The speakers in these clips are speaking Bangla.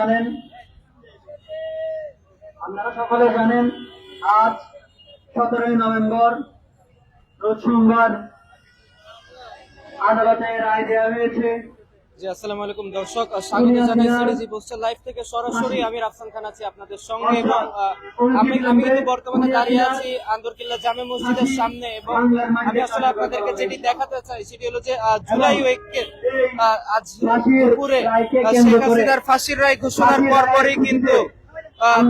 জানেন? আপনারা সকলে জানেন আজ সতেরোই নভেম্বর রোজ সোমবার আদালতে রায় দেওয়া হয়েছে। জি আসসালামু আলাইকুম দর্শক আহ, স্বাগত জানাই সিরিজি পোস্টার লাইভ থেকে সরাসরি আমি রাফসান খান আছি আপনাদের সঙ্গে এবং আমি আমি কিন্তু বর্তমানে দাঁড়িয়ে আছি আন্দরকিল্লা জামে মসজিদের সামনে এবং আমি আসলে আপনাদেরকে যেটি দেখাতে চাই সেটি হলো যে জুলাই ঐক্যের আজ দুপুরে শেখ হাসিনার ফাঁসির রায় ঘোষণার পরপরই কিন্তু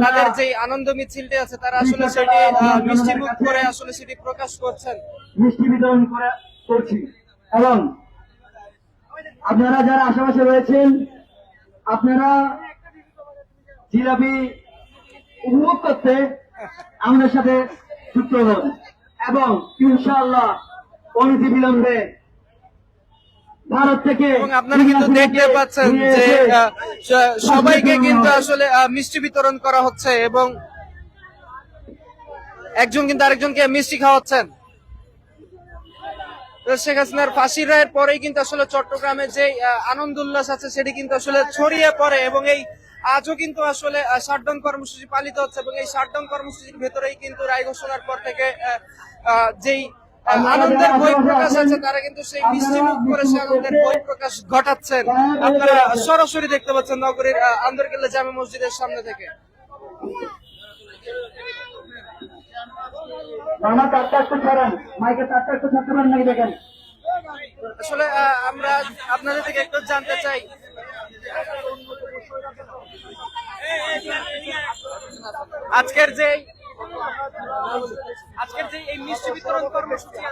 তাদের যে আনন্দ মিছিলটি আছে তারা আসলে সেটি আহ, মিষ্টি মুখ করে আসলে সেটি প্রকাশ করছেন। মিষ্টি বিতরণ করছি। এবং আপনারা যারা আশেপাশে রয়েছেন আপনারা জিলাপি উপভোগ করতে আমাদের সাথে যুক্ত হন এবং ইনশাআল্লাহ অনতি বিলম্বে এবং আপনারা কিন্তু দেখতে পাচ্ছেন যে সবাইকে কিন্তু আসলে মিষ্টি বিতরণ করা হচ্ছে এবং একজন কিন্তু আরেকজনকে মিষ্টি খাওয়াচ্ছেন। শেখ হাসিনার ফাঁসির রায়ের পরেই কিন্তু আসলে চট্টগ্রামে যে আনন্দ উল্লাস আছে সেটি কিন্তু আসলে ছড়িয়ে পড়ে এবং এই আজও কিন্তু আসলে শাটডাউন কর্মসূচি পালিত হচ্ছে এবং এই শাটডাউন কর্মসূচির ভেতরেই কিন্তু রায় ঘোষণার পর থেকে যেই আনন্দের বই প্রকাশ আছে তারা কিন্তু সেই মিষ্টি মুখ করে সে আনন্দের বই প্রকাশ ঘটাচ্ছেন। আপনারা সরাসরি দেখতে পাচ্ছেন নগরীর আন্দরকিল্লা জামে মসজিদের সামনে থেকে। আসলে আমরা আপনাদের থেকে একটু জানতে চাই। আজকের যে মিষ্টি বিতরণ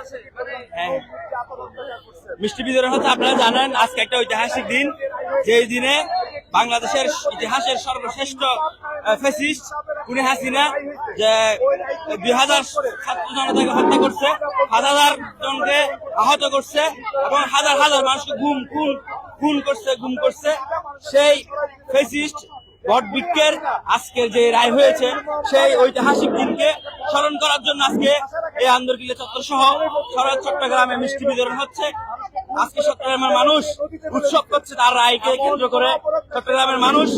আছে মানে হ্যাঁ হচ্ছে আপনারা জানেন, আজকে একটা ঐতিহাসিক দিন। যেই দিনে বাংলাদেশের ইতিহাসের সর্বশ্রেষ্ঠ ফেসিস্ট কুনি হাসিনা, যে দুই হাজার ছাত্র জনতাকে হত্যা করছে হাজার হাজার জনকে আহত করছে এবং হাজার হাজার মানুষকে গুম, খুন খুন করছে, গুম করছে। সেই ফেসিস্ট বটবৃক্ষের আজকে যে রায় হয়েছে, সেই ঐতিহাসিক দিনকে স্মরণ করার জন্য আজকে এই আন্দরকিল্লা চত্বর সহ সারা চট্টগ্রামে মিষ্টি বিতরণ হচ্ছে। আজকে চট্টগ্রামের মানুষ উৎসব করছে তার রায়কে কেন্দ্র করে। চট্টগ্রামের মানুষ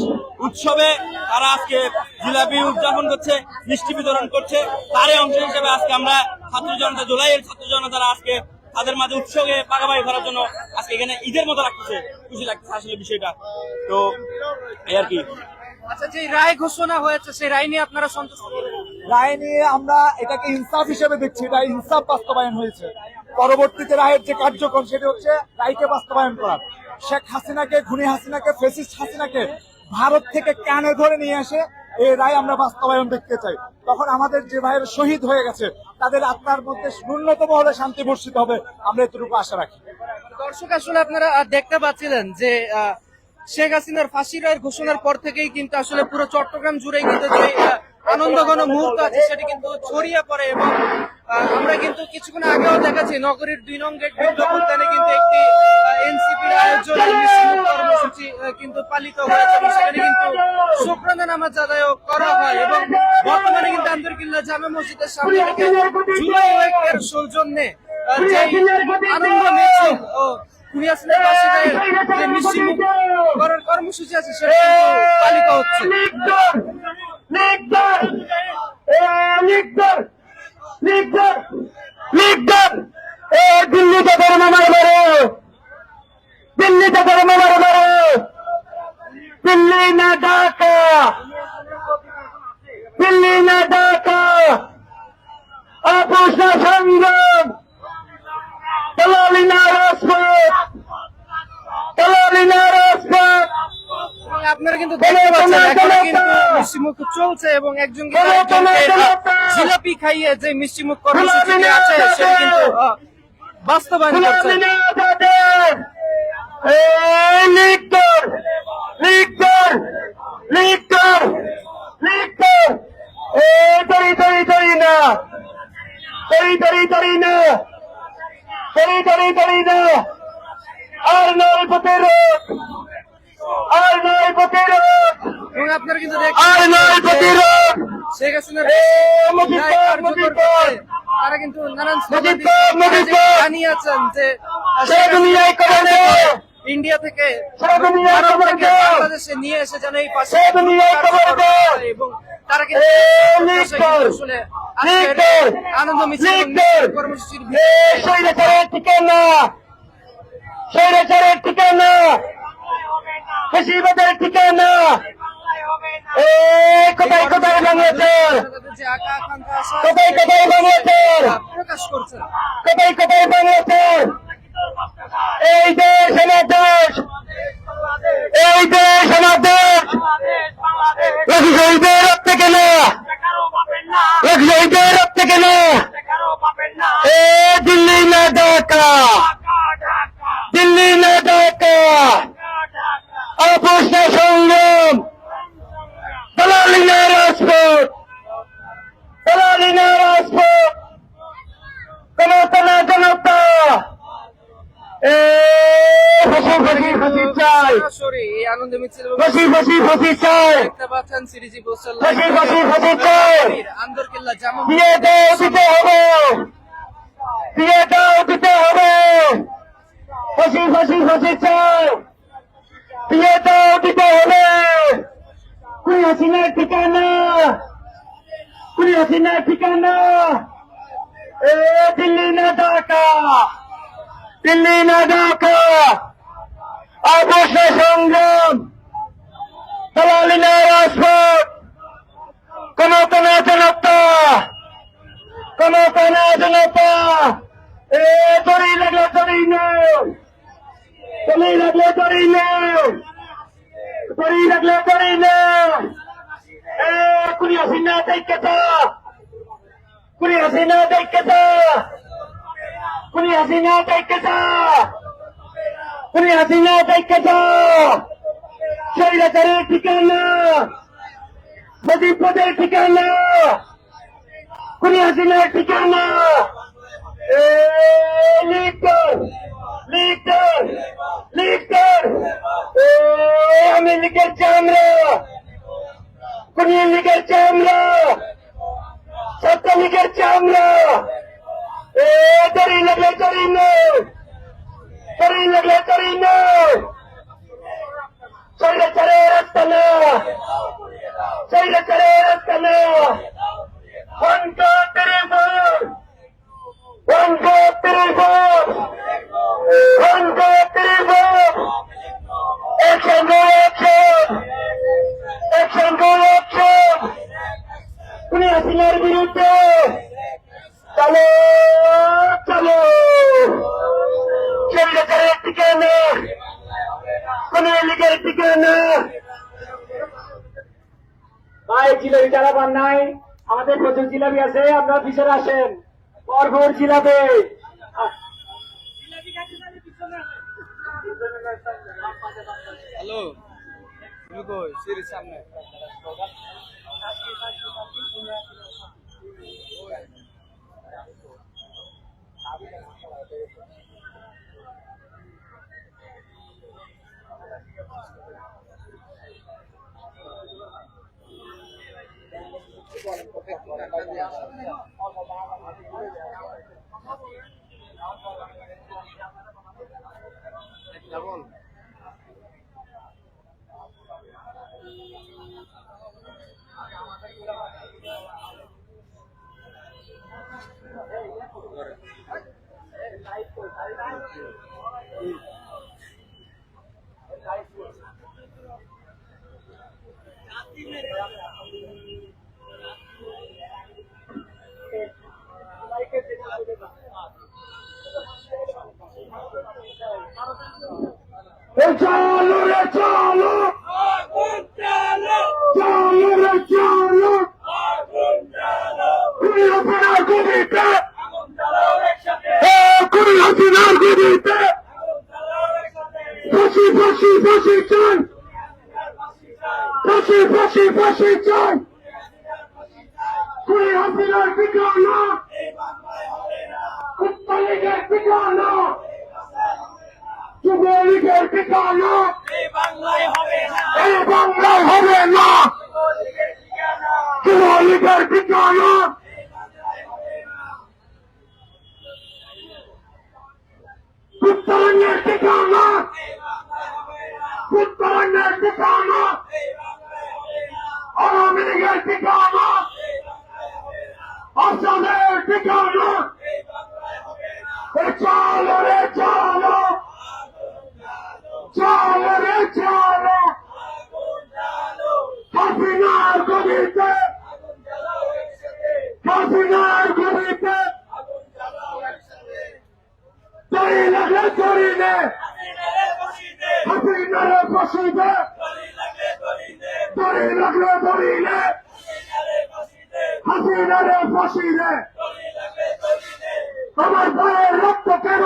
উৎসবে তারা আজকে জিলাপি উদযাপন করছে, মিষ্টি বিতরণ করছে। তারই অংশ হিসেবে আজকে আমরা ছাত্র জনতা, জুলাইয়ের ছাত্র জনতারা আজকে তাদের মাঝে উৎসবে পাকাপাকি করার জন্য আজকে এখানে ঈদের মতো লাগতেছে, খুশি লাগতেছে আসলে বিষয়টা। তো, এই আর কি। আচ্ছা যে রায় ঘোষণা হয়েছে সেই রায় নিয়ে আপনারা সন্তুষ্ট রায় নিয়ে আমরা এটাকে ইনসাফ হিসেবে দেখছি এটা ইনসাফ বাস্তবায়ন হয়েছে। পরবর্তীতে রায়ের যে কার্যক্রম সেটি হচ্ছে রায়কে বাস্তবায়ন করা। শেখ হাসিনাকে খুনি হাসিনাকে ফেসিস্ট হাসিনাকে ভারত থেকে কানে ধরে নিয়ে আসে এই রায় আমরা বাস্তবায়ন দেখতে চাই। তখন আমাদের যে ভাইয়ের শহীদ হয়ে গেছে তাদের আত্মার মধ্যে ন্যূনতম হলে শান্তি বর্ষিত হবে আমরা এতটুকু আশা রাখি। দর্শক আসলে আপনারা দেখতে পাচ্ছিলেন যে আহ, শেখ হাসিনার ফাঁসি রায়ের ঘোষণার পর থেকেই কিন্তু আসলে পুরো চট্টগ্রাম জুড়ে কিন্তু যে আনন্দঘন মুহূর্ত আছে, সেটি কিন্তু ছড়িয়ে পড়ে এবং আমরা কিন্তু কিছুক্ষণ আগেও দেখাচ্ছি, নগরীর দুই নং গেট বিপ্লব কিন্তু একটি এনসিপির আয়োজনে কর্মসূচি কিন্তু পালিত হয়েছে এবং সেখানে কিন্তু শুক্রানা নামাজ আদায় করা হয় এবং বর্তমানে কিন্তু আন্দরকিল্লা জামে মসজিদের সামনে থেকে জুলাই ঐক্যের সৌজন্যে আনন্দ মিছিল যে মিষ্টি মুখ করার কর্মসূচি আছে সেটা পালিত হচ্ছে। দিল্লিতে ধর্ম মার মারো দিল্লিতে ধর্ম মার মারো দিল্লি না ঢাকা। দিল্লি না ঢাকা। আপোষ সংগ্রাম। দালালি না রাজপথ দালালি না রাজপথ আপনারা কিন্তু দেখতে পাচ্ছেন এখনও কিন্তু মিষ্টি চলছে এবং একজন কিন্তু একজনকে, আহ, জিলাপি খাইয়ে যে মিষ্টি কর্মসূচি আছে সেটা কিন্তু বাস্তবায়ন করছে। না! তরি তরি না। আর নয় প্রতিরোধ। আর নয় কিন্তু আর নয় শেখ তারা কিন্তু নানান যে ইন্ডিয়া থেকে। বাংলাদেশে নিয়ে এসে যেন এই পাশে। এবং তারা কিন্তু লিখতে। আনন্দ মিছিল। কর্মসূচির স্বৈরাচারের ঠিকানা। স্বৈরাচারের ঠিকানা। ফেসিবাদের ঠিকানা। এ কোথায় কোথায় বাংলাদেশ তাদের যে আকা আকাঙ্ক্ষা কোথায় কোথায় বাংলাদেশ কোথায় কোথায় বাংলাদেশ এই দেশ আমার দেশ। এই দেশ আমার দেশ। রবি শহীদের রক্ত কেন। রক্ত কেন এ দিল্লি না ঢাকা। দিল্লি না ঢাকা। না সংগ্রাম। দালালি না রাজপথ। দালালি না রাজপথ। জনতা জনতা। এ ফাঁসি ফাঁসি চাই এই আনন্দ মিছিল ফাঁসি ফাঁসি ফাঁসি চাই। দেখতে পাচ্ছেন সিরিজি বোসাল ফাঁসি ফাঁসি ফাঁসি চাই। আন্দরকিল্লা জামা দিয়ে দাও দিতে হবে। দিয়ে দাও দিতে হবে। ফাঁসি ফাঁসি ফাঁসি চাই। দিয়ে দাও দিতে হবে। কুড়ি হাসিনার ঠিকানা। কুড়ি হাসিনার ঠিকানা। এ দিল্লি না ঢাকা। দিল্লি না ঢাকা। অবশ্য সংগ্রাম। দালালি না রাজপথ। কোন কোন জনতা, কোন কোন জনতা, এ দড়ি লাগলে দড়ি নেই দড়ি লাগলে দড়ি নেই দড়ি লাগলে দড়ি নেই এ, কুড়ি হাসিনা দেখেছ কুড়ি হাসিনা দেখেছ কুড়ি হাসিনা দেখেছ কুড়ি হাসিনা দেখেছ শৈলাচারের ঠিকানা প্রদীপদের ঠিকানা কুড়ি হাসিনার ঠিকানা। এ লিখর লিখর লিখর এ, আমি লিখেছি আমরা কুড়ি লিখেছি আমরা সত্য লিখেছি আমরা এ, দড়ি লাগলে দড়ি নেই দড়ি লাগলে দড়ি নেই শৈলাচারের রাস্তা না কোন লীগের ভাই জিলাপি যারা পান নাই আমাদের প্রচুর জিলাপি আছে আপনার পিছনে আসেন। ভরপুর জিলাপি। হ্যালো তুমি কই সিরিজ চলো রে চলো চলো রে চলো কুড়ি হাসিনার গুলিতে এ কুড়ি হাসিনার গুলিতে ফাঁসি ফাঁসি ফাঁসি চাই ফাঁসি ফাঁসি ফাঁসি চাই কুড়ি হাসিনার ঠিকানা কুত্তা লীগের ঠিকানা যুবলীগের ঠিকানা এই বাংলায় হবে না যুবলীগের ঠিকানা উত্তরণের ঠিকানা ঠিকানা আসামের ঠিকানা এ চলো রে চলো চলো রে চলো হাসিনার গদিতে হাসিনার গদিতে দড়ি লাগলে দড়ি নে হাসিনারে বসিবে দড়ি লাগলে দড়ি নে হাসিনারে ফাঁসি দে আমার ভাইয়ের রক্ত কেন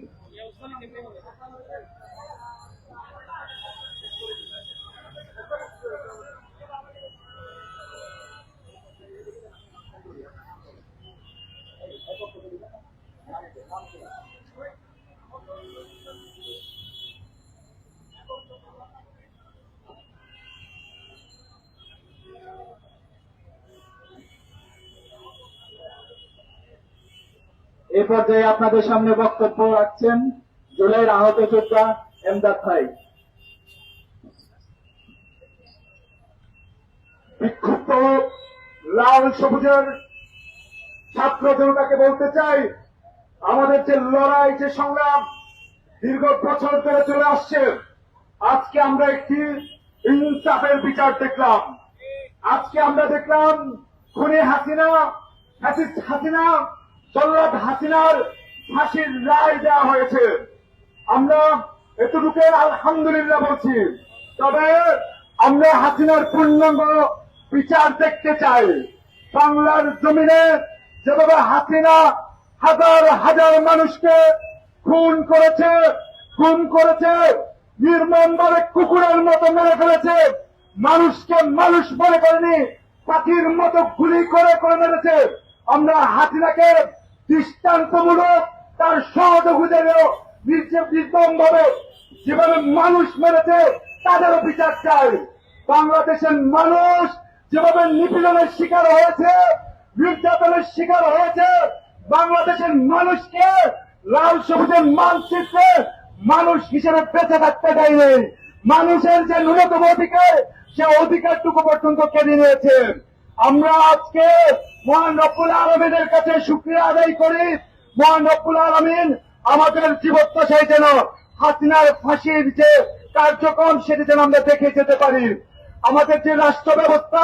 你要说，那你给，এ পর্যায়ে আপনাদের সামনে বক্তব্য রাখছেন জুলাইয়ের আহত যোদ্ধা এমদাদ ভাই। বিক্ষুব্ধ লাল সবুজের ছাত্র জনতাকে বলতে চাই, আমাদের যে লড়াই, যে সংগ্রাম দীর্ঘ বছর ধরে চলে আসছে, আজকে আমরা একটি ইনসাফের বিচার দেখলাম। আজকে আমরা দেখলাম খুনে হাসিনা হাসিনা জল্লাদ হাসিনার ফাঁসির রায় দেওয়া হয়েছে। আমরা এতটুকু আলহামদুলিল্লাহ বলছি। তবে আমরা হাসিনার পূর্ণাঙ্গ বিচার দেখতে চাই। বাংলার জমিনে যেভাবে হাসিনা হাজার হাজার মানুষকে খুন করেছে খুন করেছে নির্মমভাবে কুকুরের মতো মেরে ফেলেছে, মানুষকে মানুষ মনে করেনি, পাখির মতো গুলি করে করে মেরেছে। আমরা হাসিনাকে দৃষ্টান্তমূলক তার সহযোগীদেরও নির্মম ভাবে যেভাবে মানুষ মেরেছে, তাদেরও বিচার চাই। বাংলাদেশের মানুষ যেভাবে নিপীড়নের শিকার হয়েছে, নির্যাতনের শিকার হয়েছে, বাংলাদেশের মানুষকে লাল সবুজের মানচিত্রে মানুষ হিসেবে বেঁচে থাকতে দেয়নি। মানুষের যে ন্যূনতম অধিকার, সে অধিকারটুকু পর্যন্ত কেড়ে নিয়েছে। আমরা আজকে মহান রব্বুল আলমিনের কাছে শুক্রিয়া আদায় করি। মহান রব্বুল আলমিন আমাদের জীবদ্দশায় যেন হাসিনার ফাঁসির যে কার্যক্রম সেটি যেন আমরা দেখে যেতে পারি। আমাদের যে রাষ্ট্র ব্যবস্থা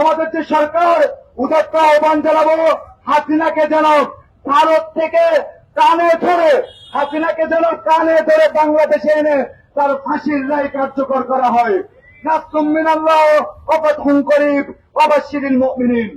আমাদের যে সরকার উদাত্ত আহ্বান জানাব হাসিনাকে যেন ভারত থেকে কানে ধরে হাসিনাকে যেন কানে ধরে বাংলাদেশে এনে তার ফাঁসির রায় কার্যকর করা হয়। নাসুম মিনাল্লাহ অবাধ করিব অবাশিরিল মুমিনিন।